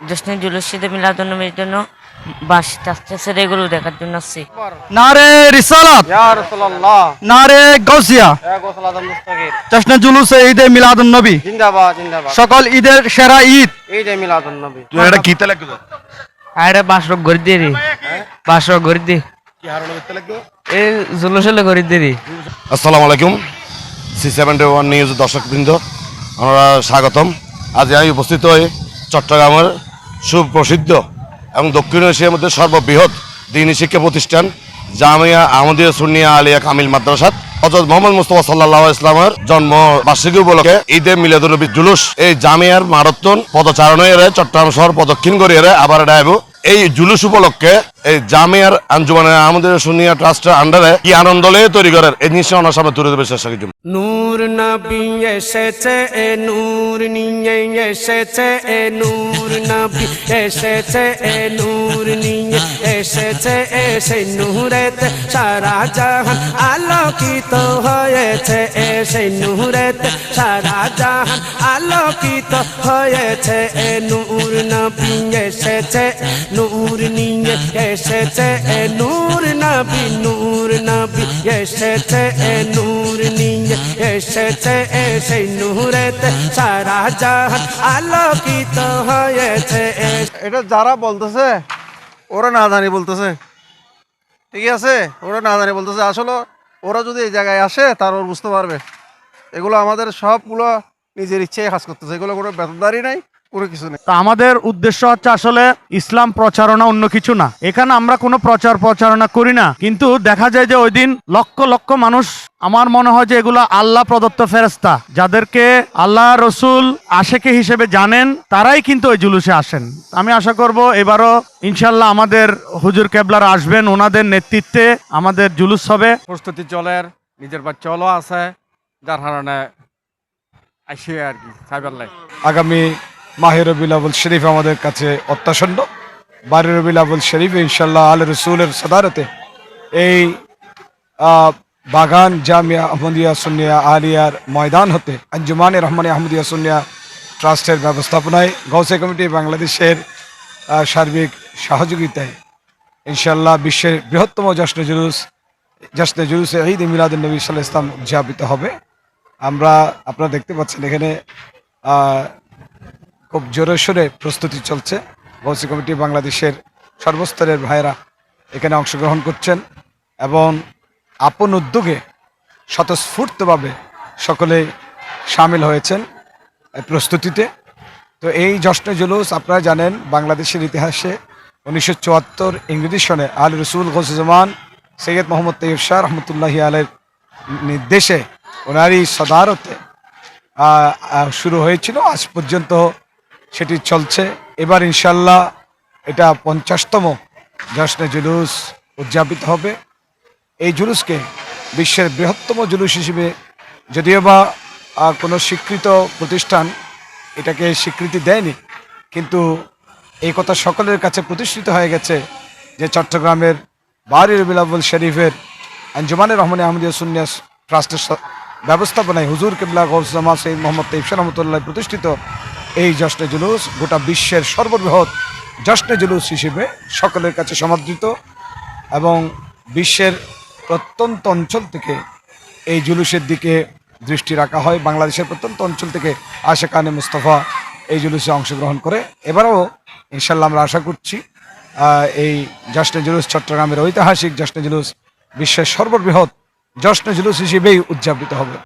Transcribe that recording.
জশ্নে জুলুস ঈদে মিলাদুন্নবীর জন্য বাস আসতেছে এগুলো দেখার জন্য আসছি। নারে রিসালাত। ইয়া রাসূলুল্লাহ। নারে গৌসিয়া ইয়া গোসল আদম মুস্তাকির জশ্নে জুলুসে ঈদে মিলাদুন নবী জিন্দাবাদ জিন্দাবাদ। সকল ঈদের সেরা ঈদ। ঈদে মিলাদুন নবী তুই এটা কি তেলে লাগবে আরে বাসরক গড়ি দিয়ে রে। বাসরক গড়ি দি। কি হারণ করতে লাগবে এই জুলুসলে গড়ি দিয়ে রে। আসসালামু আলাইকুম। সি সেভেন্টি ওয়ান নিউজ দর্শকবৃন্দ আমরা স্বাগতম। আজ আমি উপস্থিত হই চট্টগ্রামের সুপ্রসিদ্ধ এবং দক্ষিণ এশিয়ার মধ্যে সর্ববৃহৎ দিনী শিক্ষা প্রতিষ্ঠান জামিয়া আহমদিয়া সুনিয়া আলিয়া কামিল মাদ্রাসাত হজরত মোহাম্মদ মুস্তফা সাল্লাহ ইসলামের জন্ম বার্ষিকী উপলক্ষে ঈদে মিলাদুল জুলুস এই জামিয়ার মারাত্মন পদচারণে চট্টগ্রাম শহর প্রদক্ষিণ করিয়ে আবার ডাইব এই জুলুস উপলক্ষে এই জামিয়ার আঞ্জুমানে আমাদের সুনিয়া ট্রাস্টের আন্ডারে কি আনন্দ লয়ে তৈরি করার এই নিশ্চয় ওনার সামনে তুলে দেবে চেষ্টা করছি নূর নবী এসেছে, এ নূর নিয়ে এসেছে, এ নূর নবী এসেছে, এ নূর নিয়ে এসেছে এসে নূরেতে সারা জাহান আলোকিত হয়েছে এসে নূরেতে সারা জাহান আলোকিত হয়েছে, এ নূর নবী এসেছে নূর নিয়ে এসেছে, এ নূর নবী নূর নবী এসেছে, এ নূর নিয়ে এসেছে এসে নূরেতে সারা জাহান আলোকিত হয়েছে। এটা যারা বলতেছে, ওরা না জানি বলতেছে। ঠিক আছে? ওরা না জানি বলতেছে। আসলে ওরা যদি এই জায়গায় আসে, তার ওর বুঝতে পারবে। এগুলো আমাদের সবগুলো নিজের ইচ্ছায় কাজ করতেছে। এগুলো কোনো বেতনদারি নাই। কোনো কিছু নেই। তো আমাদের উদ্দেশ্য হচ্ছে আসলে ইসলাম প্রচারণা অন্য কিছু না। এখানে আমরা কোনো প্রচার প্রচারণা করি না। কিন্তু দেখা যায় যে ওই দিন লক্ষ লক্ষ মানুষ আমার মনে হয় যে এগুলো আল্লাহ প্রদত্ত ফেরস্তা যাদেরকে আল্লাহ রসুল আশেকে হিসেবে জানেন তারাই কিন্তু ওই জুলুসে আসেন। আমি আশা করব এবারও ইনশাল্লাহ আমাদের হুজুর কেবলার আসবেন ওনাদের নেতৃত্বে আমাদের জুলুস হবে। প্রস্তুতি চলের নিজের বাচ্চাও আছে যার কারণে আসি আর কি সাইবার লাইফ আগামী মাহে রবিউল আবুল শরীফ আমাদের কাছে অত্যাসন্ন। বারে রবিউল আবুল শরীফে ইনশাল্লাহ আল রসুলের সদারতে এই বাগান জামিয়া আহমদিয়া সুনিয়া আলিয়ার ময়দান হতে আঞ্জুমানে রহমানে আহমদিয়া সুনিয়া ট্রাস্টের ব্যবস্থাপনায় গৌসে কমিটি বাংলাদেশের সার্বিক সহযোগিতায় ইনশাল্লাহ বিশ্বের বৃহত্তম জশ্ন জুলুস, জশ্নে জুলুসে ঈদ মিলাদ নবী সাল্লাহ ইসলাম উদযাপিত হবে। আমরা আপনারা দেখতে পাচ্ছেন এখানে খুব জোরে সোরে প্রস্তুতি চলছে। গৌসি কমিটি বাংলাদেশের সর্বস্তরের ভাইয়েরা এখানে অংশগ্রহণ করছেন এবং আপন উদ্যোগে স্বতঃস্ফূর্তভাবে সকলে সামিল হয়েছেন প্রস্তুতিতে। তো এই জশ্ন জুলুস আপনারা জানেন, বাংলাদেশের ইতিহাসে উনিশশো চুয়াত্তর ইংরেজি সনে আল রসুল গৌসুজমান সৈয়দ মোহাম্মদ তৈব শাহ রহমতুল্লাহি আলের নির্দেশে ওনারই সদারতে শুরু হয়েছিল। আজ পর্যন্ত সেটি চলছে। এবার ইনশাল্লাহ এটা পঞ্চাশতম জশ্নে জুলুস উদযাপিত হবে। এই জুলুসকে বিশ্বের বৃহত্তম জুলুস হিসেবে যদিও বা কোনো স্বীকৃত প্রতিষ্ঠান এটাকে স্বীকৃতি দেয়নি, কিন্তু এই কথা সকলের কাছে প্রতিষ্ঠিত হয়ে গেছে যে চট্টগ্রামের বারি রবিলাবুল শরীফের আঞ্জুমানের রহমান আহমদিয়া সুন্নিয়াস ট্রাস্টের ব্যবস্থাপনায় হুজুর কেবলা গৌসামা সৈয়দ মোহাম্মদ তৈফসা রহমতুল্লাহ প্রতিষ্ঠিত এই জশ্নে জুলুস গোটা বিশ্বের সর্ববৃহৎ জশ্নে জুলুস হিসেবে সকলের কাছে সমাদৃত এবং বিশ্বের প্রত্যন্ত অঞ্চল থেকে এই জুলুসের দিকে দৃষ্টি রাখা হয়। বাংলাদেশের প্রত্যন্ত অঞ্চল থেকে আশেকানে মুস্তফা এই জুলুসে অংশগ্রহণ করে। এবারও ইনশাল্লাহ আমরা আশা করছি এই জশ্নে জুলুস চট্টগ্রামের ঐতিহাসিক জশ্নে জুলুস বিশ্বের সর্ববৃহৎ জশ্নে জুলুস হিসেবেই উদযাপিত হবে।